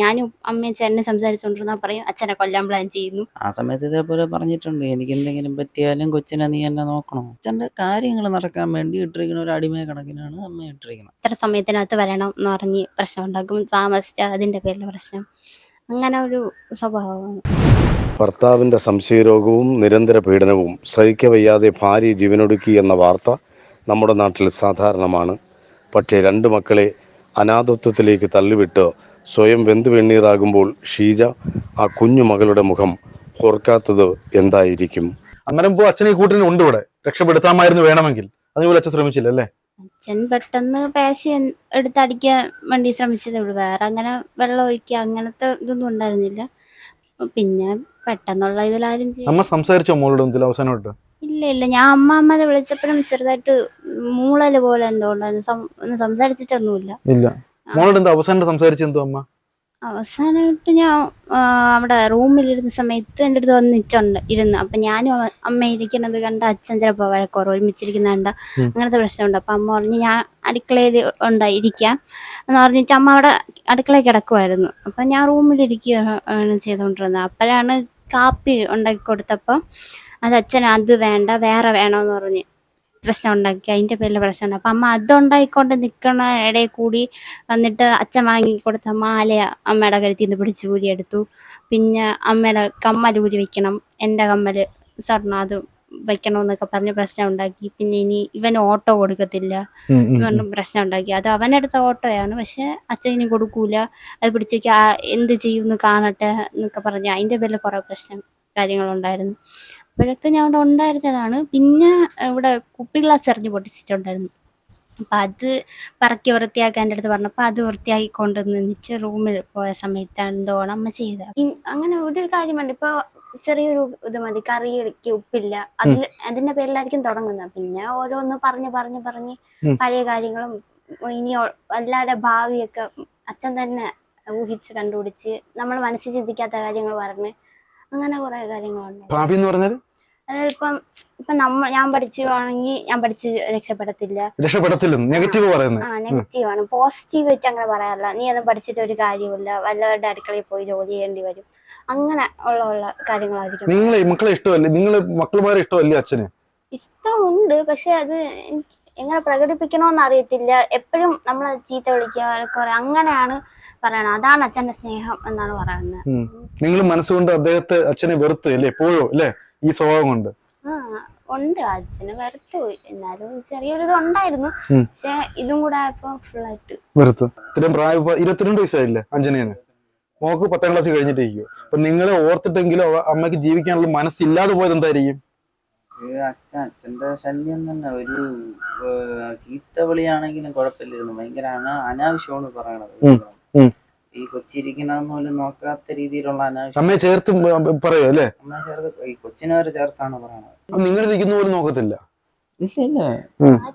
ഞാനും അമ്മയും ചേട്ടനെ സംസാരിച്ചുകൊണ്ടിരുന്നാൽ പറയും അച്ഛനെ കൊല്ലാൻ പ്ലാൻ ചെയ്യുന്നു. ആ സമയത്ത് ഇതേപോലെ പറഞ്ഞിട്ടുണ്ട്. എനിക്ക് എന്തെങ്കിലും പറ്റിയാലും കൊച്ചിനെ നീ എന്നെ നോക്കണം. അച്ഛന്റെ കാര്യങ്ങൾ നടക്കാൻ വേണ്ടി ഇട്ടിരിക്കുന്ന ഒരു അടിമയ കണക്കിനാണ് അമ്മ ഇട്ടിരിക്കുന്നത്. ഇത്ര സമയത്തിനകത്ത് വരണം എന്ന് പറഞ്ഞ് പ്രശ്നം ഉണ്ടാക്കും. താമസിച്ച അതിന്റെ പേരിൽ പ്രശ്നം. അങ്ങനെ ഒരു സ്വഭാവമാണ്. ഭർത്താവിന്റെ സംശയരോഗവും നിരന്തര പീഡനവും സഹിക്കവയ്യാതെ ഭാര്യ ജീവനൊടുക്കി എന്ന വാർത്ത നമ്മുടെ നാട്ടിൽ സാധാരണമാണ്. പക്ഷേ രണ്ട് മക്കളെ അനാഥത്വത്തിലേക്ക് തള്ളിവിട്ട് സ്വയം വെന്തു വെണ്ണീറാകുമ്പോൾ ഷീജ ആ കുഞ്ഞു മകളുടെ മുഖം ഓർക്കാത്തത് എന്തായിരിക്കും? അങ്ങനെ പോ അച്ഛൻ ഈ കൂട്ടിന് ഉണ്ട് ഇവിടെ. രക്ഷപ്പെടുത്താമായിരുന്നു വേണമെങ്കിൽ. അതുപോലെ അച്ഛൻ ശ്രമിച്ചില്ല അല്ലേ? അച്ഛൻ പെട്ടെന്ന് പേശ എടുത്തടിക്കാൻ വേണ്ടി ശ്രമിച്ചതേ ഉള്ളൂ. വേറെ അങ്ങനെ വെള്ളം ഒഴിക്കുക അങ്ങനത്തെ ഇതൊന്നും ഉണ്ടായിരുന്നില്ല. പിന്നെ പെട്ടെന്നുള്ള ഇതിലാരും ചെയ്യ അമ്മ സംസാരിച്ചോ മോളോട് ഇതിൽ അവസാനമായിട്ട്? ഇല്ല ഇല്ല. ഞാൻ അമ്മ അമ്മതെ വിളിച്ചപ്പോഴും ചെറുതായിട്ട് മൂളൽ പോലെ എന്തോ ഉണ്ടായിരുന്നു. സംസാരിച്ചിട്ടൊന്നുമില്ല. ഇല്ല. മോളോട് എന്താ അവസാനം സംസാരിച്ചെന്തോ അമ്മ? അവസാനമായിട്ട് ഞാൻ അവിടെ റൂമിലിരുന്ന സമയത്ത് എന്റെ അടുത്ത് വന്ന് നിൽച്ചുണ്ട് ഇരുന്ന്. അപ്പം ഞാനും അമ്മ- ഇരിക്കുന്നത് കണ്ട അച്ഛൻ ചിലപ്പോൾ വഴക്കോറ് ഒരുമിച്ചിരിക്കുന്ന കണ്ട. അങ്ങനത്തെ പ്രശ്നമുണ്ട്. അപ്പം അമ്മ പറഞ്ഞ് ഞാൻ അടുക്കളയിൽ ഉണ്ടായി ഇരിക്കാം. എന്ന് പറഞ്ഞിട്ട് അമ്മ അവിടെ അടുക്കളയിൽ കിടക്കുമായിരുന്നു അപ്പം ഞാൻ റൂമിലിരിക്കുകയാണ് ചെയ്തുകൊണ്ടിരുന്നത്. അപ്പോഴാണ് കാപ്പി ഉണ്ടാക്കി കൊടുത്തപ്പോൾ അത് അച്ഛൻ അത് വേണ്ട വേറെ വേണമെന്ന് പറഞ്ഞ്. പ്രശ്നം ഉണ്ടാക്കി അതിന്റെ പേരിൽ പ്രശ്നമുണ്ട് അപ്പം അമ്മ അതുണ്ടായിക്കൊണ്ട് നിൽക്കണ ഇടയിൽ കൂടി വന്നിട്ട് അച്ഛൻ വാങ്ങി കൊടുത്ത മാല അമ്മയുടെ കരുത്തി നിന്ന് പിടിച്ച് ഊരിയെടുത്തു പിന്നെ അമ്മയുടെ കമ്മൽ ഊരി വെക്കണം എന്റെ കമ്മൽ സ്വർണം അത് വെക്കണമെന്നൊക്കെ പറഞ്ഞ് പ്രശ്നം ഉണ്ടാക്കി പിന്നെ ഇനി ഇവൻ ഓട്ടോ കൊടുക്കത്തില്ല. പറഞ്ഞ് പ്രശ്നം ഉണ്ടാക്കി അത് അവനെടുത്ത ഓട്ടോയാണ് പക്ഷെ അച്ഛൻ ഇനി കൊടുക്കൂല. അത് പിടിച്ചേക്ക് എന്ത് ചെയ്യുമെന്ന് കാണട്ടെ എന്നൊക്കെ പറഞ്ഞ് അതിന്റെ പേരിൽ കുറേ പ്രശ്നം കാര്യങ്ങളുണ്ടായിരുന്നു. അപ്പോഴൊക്കെ ഞാൻ അവിടെ ഉണ്ടായിരുന്നതാണ്. പിന്നെ ഇവിടെ കുപ്പി ഗ്ലാസ് എറിഞ്ഞ് പൊട്ടിച്ചിട്ടുണ്ടായിരുന്നു. അപ്പം അത് പറക്കി വൃത്തിയാക്കാൻ എന്റെ അടുത്ത് പറഞ്ഞപ്പോൾ അത് വൃത്തിയാക്കി കൊണ്ടുവന്നിട്ട് റൂമിൽ പോയ സമയത്താണ് എന്തോണം അമ്മ ചെയ്തത്. അങ്ങനെ ഒരു കാര്യമുണ്ട് ഇപ്പോൾ ചെറിയൊരു ഇത് മതി. കറിക്ക് ഉപ്പില്ല. അതിൽ അതിന്റെ പേരിലായിരിക്കും തുടങ്ങുന്നത്. പിന്നെ ഓരോന്ന് പറഞ്ഞ് പറഞ്ഞ് പറഞ്ഞ് പഴയ കാര്യങ്ങളും ഇനി എല്ലാവരുടെ ഭാവിയൊക്കെ അച്ഛൻ തന്നെ ഊഹിച്ച് കണ്ടുപിടിച്ച് നമ്മൾ മനസ്സിൽ ചിന്തിക്കാത്ത കാര്യങ്ങൾ പറഞ്ഞ് അങ്ങനെ കുറെ കാര്യങ്ങളുണ്ട്. ഭാവി എന്ന് പറഞ്ഞാൽ അതായത് ഇപ്പം ഇപ്പം നമ്മ ഞാൻ പഠിച്ചുവാണെങ്കിൽ ഞാൻ പഠിച്ച് രക്ഷപ്പെടത്തില്ല. രക്ഷപ്പെടത്തില്ല. നെഗറ്റീവ് പറയുന്നത് ആ നെഗറ്റീവ് ആണ് പോസിറ്റീവ് വെച്ച് അങ്ങനെ പറയാറില്ല. നീ ഒന്നും പഠിച്ചിട്ട് ഒരു കാര്യമില്ല വല്ലവരുടെ അടുക്കളയിൽ പോയി ജോലി ചെയ്യേണ്ടി വരും. അങ്ങനെ ഉള്ള ഉള്ള കാര്യങ്ങളായിരിക്കും. നിങ്ങളെ മക്കളെ ഇഷ്ടമല്ലേ? നിങ്ങളെ മക്കളുമാരെ ഇഷ്ടമല്ലേ അച്ഛന്? ഇഷ്ടമുണ്ട്. പക്ഷെ അത് എനിക്ക് എങ്ങനെ പ്രകടിപ്പിക്കണമെന്ന് അറിയത്തില്ല. എപ്പോഴും നമ്മൾ ചീത്ത വിളിക്കുക അങ്ങനെയാണ് പറയണത്. അതാണ് അച്ഛന്റെ സ്നേഹം എന്നാണ് പറയുന്നത്. നിങ്ങൾ മനസ്സുകൊണ്ട് അദ്ദേഹത്തെ അച്ഛനെ വെറുത്ത് അല്ലേ? എപ്പോഴും അല്ലേ? ഈ സ്വഭാവം കൊണ്ട്. ആ ഉണ്ട്. അച്ഛന് വെറുത്തു പോയി. എന്നാലും ചെറിയൊരു ഇത് ഉണ്ടായിരുന്നു. പക്ഷെ ഇതും കൂടെ ആയപ്പോ ആയിട്ട് വെറുത്തു. ഇത്രയും പ്രായം ഇരുപത്തിരണ്ട് വയസ്സായില്ലേ അഞ്ജനേന്? മോക്ക് പത്താം ക്ലാസ് കഴിഞ്ഞിട്ടിരിക്കും അപ്പൊ നിങ്ങളെ ഓർത്തിട്ടെങ്കിലും അമ്മയ്ക്ക് ജീവിക്കാനുള്ള മനസ്സില്ലാതെ പോയത് എന്തായിരിക്കും അച്ഛൻ അച്ഛന്റെ ശല്യം തന്നെ. ഒരു ചീത്ത വിളിയാണെങ്കിലും കുഴപ്പമില്ലായിരുന്നു. ഭയങ്കര അനാ അനാവശ്യമാണ് പറയണത്. ഈ കൊച്ചിരിക്കണമെന്ന് പോലും നോക്കാത്ത രീതിയിലുള്ള അനാവശ്യം. അമ്മയെ ചേർത്ത് പറയോ അല്ലേ? അമ്മ ചേർത്ത് ഈ കൊച്ചിനെ വരെ ചേർത്താണ് പറയണത്. നിങ്ങൾ ഇരിക്കുന്ന പോലും നോക്കത്തില്ല? ഇല്ല ഇല്ല.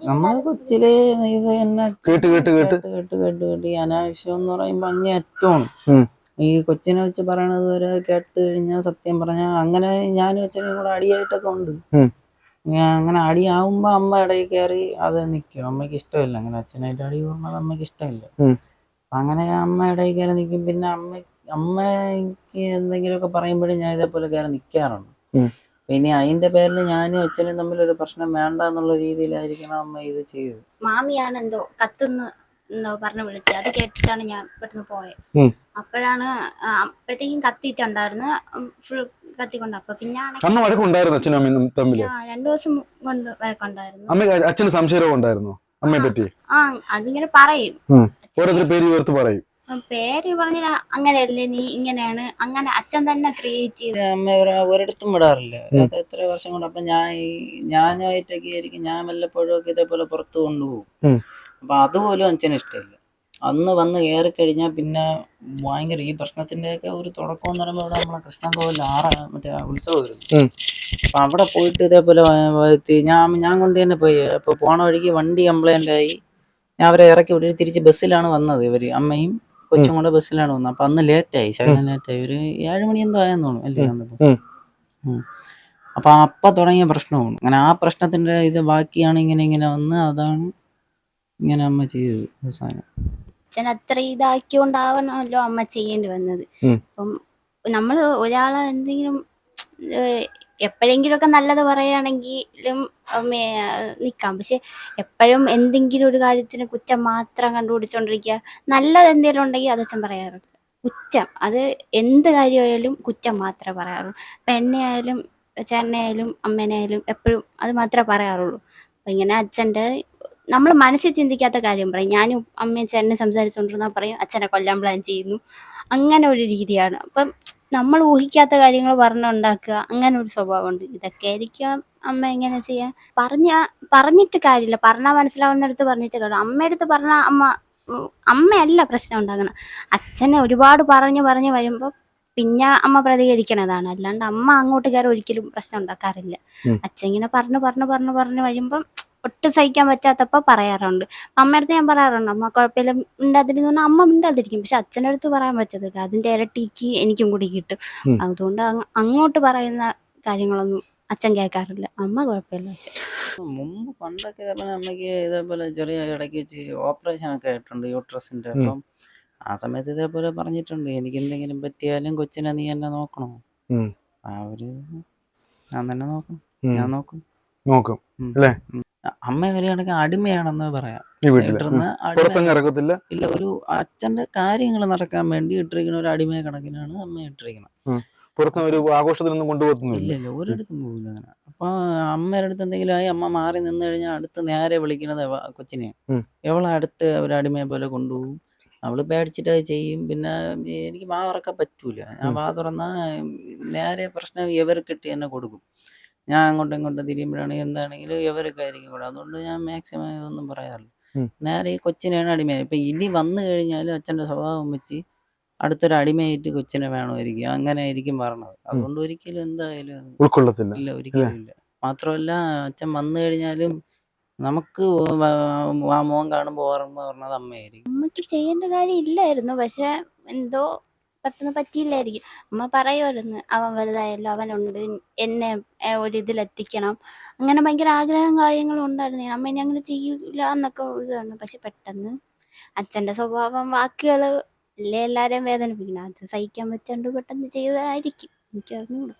നമ്മളെ കൊച്ചിലെ ഇത് തന്നെ കേട്ട് കേട്ട് കേട്ട്. കേട്ട് കേട്ട് കേട്ട് ഈ അനാവശ്യം എന്ന് പറയുമ്പോ ഉം. ഈ കൊച്ചിനെ വെച്ച് പറയണത് വരെ കേട്ട് കഴിഞ്ഞാൽ സത്യം പറഞ്ഞാൽ അങ്ങനെ ഞാനും അച്ഛനും കൂടെ അടിയായിട്ടൊക്കെ ഉണ്ട്. അങ്ങനെ അടിയാവുമ്പോ അമ്മ ഇടയിൽ കയറി അത് നിൽക്കും അമ്മയ്ക്ക് ഇഷ്ടമില്ല. അങ്ങനെ അച്ഛനായിട്ട് അടി കൂടുന്നത് അമ്മയ്ക്ക് ഇഷ്ടമില്ല. അങ്ങനെ അമ്മ ഇടയിൽ കയറി നിൽക്കും പിന്നെ അമ്മ അമ്മയ്ക്ക് എന്തെങ്കിലുമൊക്കെ പറയുമ്പോഴും ഞാൻ ഇതേപോലെ കയറി നിൽക്കാറുണ്ട് പിന്നെ അതിന്റെ പേരിൽ ഞാനും അച്ഛനും തമ്മിൽ ഒരു പ്രശ്നം വേണ്ട എന്നുള്ള രീതിയിലായിരിക്കണം അമ്മ ഇത് ചെയ്തത്. മാമിയാണ് എന്തോ കത്തുന്ന് എന്തോ പറഞ്ഞു വിളിച്ചത്. അത് കേട്ടിട്ടാണ് ഞാൻ പെട്ടെന്ന് പോയത്. അപ്പോഴാണ് അപ്പോഴത്തേക്കും കത്തിയിട്ടുണ്ടായിരുന്നു. ഫുൾ കത്തിക്കൊണ്ട്. അപ്പൊ പിന്നെ അന്ന് വഴക്കുണ്ടായിരുന്നു അച്ഛനും അമ്മയും തമ്മിൽ ആ, രണ്ടു ദിവസം കൊണ്ട് വഴക്കുണ്ടായിരുന്നു. അമ്മ അച്ഛന് സംശയരോഗം ഉണ്ടായിരുന്നോ? അമ്മയെ പറ്റി? ആ അതിങ്ങനെ പറയും. ഓരോരുത്തർ പേര് ഓർത്ത് പറയും. പേര് പേര് പറഞ്ഞ അങ്ങനെയല്ലേ നീ ഇങ്ങനെയാണ്. അങ്ങനെ അച്ഛൻ തന്നെ ക്രിയേറ്റ് ചെയ്ത്. അമ്മ ഒരു- ഒരിടത്തും വിടാറില്ല. അത് എത്ര വർഷം കൊണ്ട് അപ്പൊ ഞാൻ ഈ- ഞാനുമായിട്ടൊക്കെ ആയിരിക്കും. ഞാൻ വല്ലപ്പോഴും ഒക്കെ ഇതേപോലെ പുറത്ത് കൊണ്ടുപോകും. അപ്പൊ അതുപോലും അച്ഛന് ഇഷ്ടമില്ല. അന്ന് വന്ന് കയറി കഴിഞ്ഞാൽ പിന്നെ ഭയങ്കര ഈ പ്രശ്നത്തിന്റെയൊക്കെ ഒരു തുടക്കം എന്ന് പറയുമ്പോൾ ഇവിടെ നമ്മളെ കൃഷ്ണൻകോവിൽ ആറ് മറ്റേ ഉത്സവം വരുന്നു അപ്പം അവിടെ പോയിട്ട് ഇതേപോലെ ഞാൻ ഞാൻ കൊണ്ട് തന്നെ പോയി. അപ്പൊ പോണ വഴിക്ക് വണ്ടി കംപ്ലൈന്റ് ആയി. ഞാൻ അവരെ ഇറക്കി വിട്ടിട്ട് തിരിച്ച് ബസ്സിലാണ് വന്നത് ഇവർ. അമ്മയും കൊച്ചും കൂടെ ബസ്സിലാണ് വന്നത്. അപ്പൊ അന്ന് ലേറ്റായി ശകലം ലേറ്റായി ഒരു ഏഴ് മണി എന്തോ ആയെന്ന് തോന്നുന്നു. അല്ലേ വന്നപ്പോൾ അപ്പം അപ്പം തുടങ്ങിയ പ്രശ്നമാണ്. അങ്ങനെ ആ പ്രശ്നത്തിന്റെ ഇത് ബാക്കിയാണ് ഇങ്ങനെ ഇങ്ങനെ വന്ന് അതാണ് ഇങ്ങനെ അമ്മ ചെയ്തത് അവസാനം. അച്ഛൻ അത്ര ഇതാക്കിയോണ്ടാവണമല്ലോ അമ്മ ചെയ്യേണ്ടി വന്നത്. അപ്പം നമ്മൾ ഒരാളെ എന്തെങ്കിലും എപ്പോഴെങ്കിലുമൊക്കെ നല്ലത് പറയുകയാണെങ്കിലും നിൽക്കാം പക്ഷെ എപ്പോഴും എന്തെങ്കിലും ഒരു കാര്യത്തിന് കുറ്റം മാത്രം കണ്ടുപിടിച്ചോണ്ടിരിക്കുക. നല്ലത് എന്തെങ്കിലും ഉണ്ടെങ്കിൽ അതച്ഛൻ പറയാറുണ്ട്. കുറ്റം. അത് എന്ത് കാര്യമായാലും കുറ്റം മാത്രമേ പറയാറുള്ളൂ. അപ്പം എന്നെ ആയാലും ചേട്ടനെ ആയാലും അമ്മേനെ ആയാലും എപ്പോഴും അത് മാത്രമേ പറയാറുള്ളൂ. അപ്പം ഇങ്ങനെ അച്ഛന്റെ നമ്മൾ മനസ്സിൽ ചിന്തിക്കാത്ത കാര്യം പറയും. ഞാനും അമ്മയും ചേട്ടനെ സംസാരിച്ചുകൊണ്ടിരുന്നാൽ പറയും അച്ഛനെ കൊല്ലാൻ പ്ലാൻ ചെയ്യുന്നു. അങ്ങനെ ഒരു രീതിയാണ്. അപ്പം നമ്മൾ ഊഹിക്കാത്ത കാര്യങ്ങൾ പറഞ്ഞുണ്ടാക്കുക അങ്ങനെ ഒരു സ്വഭാവമുണ്ട്. ഇതൊക്കെ ആയിരിക്കും അമ്മ എങ്ങനെ ചെയ്യാൻ പറഞ്ഞ പറഞ്ഞിട്ട് കാര്യമില്ല. പറഞ്ഞാൽ മനസ്സിലാവുന്നിടത്ത് പറഞ്ഞിട്ട് കാര്യം അമ്മയടുത്ത് പറഞ്ഞാൽ അമ്മ അമ്മയല്ല പ്രശ്നം ഉണ്ടാകണം അച്ഛനെ ഒരുപാട് പറഞ്ഞു പറഞ്ഞു വരുമ്പോൾ പിന്നെ അമ്മ പ്രതികരിക്കണതാണ്. അല്ലാണ്ട് അമ്മ അങ്ങോട്ട് കയറി ഒരിക്കലും പ്രശ്നം ഉണ്ടാക്കാറില്ല. അച്ഛൻ ഇങ്ങനെ പറഞ്ഞു പറഞ്ഞു പറഞ്ഞു പറഞ്ഞു വരുമ്പം ഒട്ടും സഹിക്കാൻ പറ്റാത്തപ്പോൾ പറയാറുണ്ട്. അമ്മയടുത്ത് അടുത്ത് ഞാൻ പറയാറുണ്ട് അമ്മ കുഴപ്പമില്ല മിണ്ടാതിരിക്കുന്നു പറഞ്ഞാൽ അമ്മ മിണ്ടാതിരിക്കും. പക്ഷെ അച്ഛന്റെ അടുത്ത് പറയാൻ പറ്റത്തില്ല. അതിന്റെ ഇരട്ടിക്ക് എനിക്കും കൂടി കിട്ടും. അതുകൊണ്ട് അങ്ങോട്ട് പറയുന്ന കാര്യങ്ങളൊന്നും അച്ഛൻ കേൾക്കാറില്ല. അമ്മ കുഴപ്പമില്ല പക്ഷെ. മുമ്പ് പണ്ടൊക്കെ ഇതേപോലെ അമ്മയ്ക്ക് ഇതേപോലെ ചെറിയ ഇടയ്ക്ക് വെച്ച് ഓപ്പറേഷൻ ഒക്കെ ആയിട്ടുണ്ട് യൂട്രസിന്റെ. അപ്പം ആ സമയത്ത് ഇതേപോലെ പറഞ്ഞിട്ടുണ്ട് എനിക്ക് എന്തെങ്കിലും പറ്റിയാലും കൊച്ചിനെ നീ എന്നെ നോക്കണോ? അവർ ആ ഒരു ഞാൻ തന്നെ നോക്കും. ഞാൻ നോക്കും. നോക്കും. അല്ലേ? അമ്മ വരികയാണെങ്കിൽ അടിമയാണെന്ന് പറയാം. ഇറക്കത്തില്ല. ഇല്ല ഒരു അച്ഛന്റെ കാര്യങ്ങൾ നടക്കാൻ വേണ്ടി ഇട്ടിരിക്കുന്ന ഒരു അടിമയ കണക്കിനാണ് അമ്മ ഇട്ടിരിക്കുന്നത്. പുറത്ത് ഒരു ആഘോഷത്തിനൊന്നും ഇല്ല. കൊണ്ടുപോകുന്നില്ല ഇല്ല ഒരിടത്തും പോകില്ല അങ്ങനെ. അപ്പൊ അമ്മയുടെ അടുത്ത് എന്തെങ്കിലും ആയി അമ്മ മാറി നിന്ന് കഴിഞ്ഞാൽ അടുത്ത് നേരെ വിളിക്കുന്നത് കൊച്ചിനെയാണ്. എവളെ അടുത്ത് ഒരു അടിമയെ പോലെ കൊണ്ടുപോകും. അവൾ പേടിച്ചിട്ട് അത് ചെയ്യും. പിന്നെ എനിക്ക് വാ തുറക്കാൻ പറ്റൂല. ഞാൻ വാ തുറന്നാ നേരെ പ്രശ്നം ഇവർ കിട്ടി എന്നെ കൊടുക്കും. ഞാൻ അങ്ങോട്ടും ഇങ്ങോട്ടും തിരിയുമ്പോഴാണ് എന്താണെങ്കിലും ഇവരൊക്കെ ആയിരിക്കും കൂടെ. അതുകൊണ്ട് ഞാൻ മാക്സിമം ഇതൊന്നും പറയാറില്ല. നേരെ ഈ കൊച്ചിനെയാണ് അടിമയായി. ഇപ്പൊ ഇനി വന്നു കഴിഞ്ഞാലും അച്ഛന്റെ സ്വഭാവം വെച്ച് അടുത്തൊരു അടിമയായിട്ട് കൊച്ചിനെ വേണമായിരിക്കും. അങ്ങനെ ആയിരിക്കും പറഞ്ഞത്. അതുകൊണ്ട് ഒരിക്കലും എന്തായാലും ഉൾക്കൊള്ളത്തില്ല. ഇല്ല ഒരിക്കലും ഇല്ല. മാത്രമല്ല അച്ഛൻ വന്നു കഴിഞ്ഞാലും നമുക്ക് ആ മോൻ കാണുമ്പോൾ ഓർമ്മ പറഞ്ഞത് അമ്മയായിരിക്കും. അമ്മയ്ക്ക് ചെയ്യേണ്ട കാര്യം ഇല്ലായിരുന്നു. പക്ഷെ എന്തോ പെട്ടെന്ന് പറ്റിയില്ലായിരിക്കും. അമ്മ പറയുമായിരുന്നു അവൻ വലുതായല്ലോ അവനുണ്ട് എന്നെ ഏ, ഒരു ഇതിലെത്തിക്കണം. അങ്ങനെ ഭയങ്കര ആഗ്രഹം കാര്യങ്ങളും ഉണ്ടായിരുന്നു. അമ്മ ഇനി അങ്ങനെ ചെയ്യൂല എന്നൊക്കെ ഇതാണ് പക്ഷെ പെട്ടെന്ന് അച്ഛന്റെ സ്വഭാവം വാക്കുകൾ അല്ലേ എല്ലാവരെയും വേദനിപ്പിക്കണം അത് സഹിക്കാൻ പറ്റാണ്ട് പെട്ടെന്ന് ചെയ്തതായിരിക്കും. എനിക്ക് അറിഞ്ഞൂടാ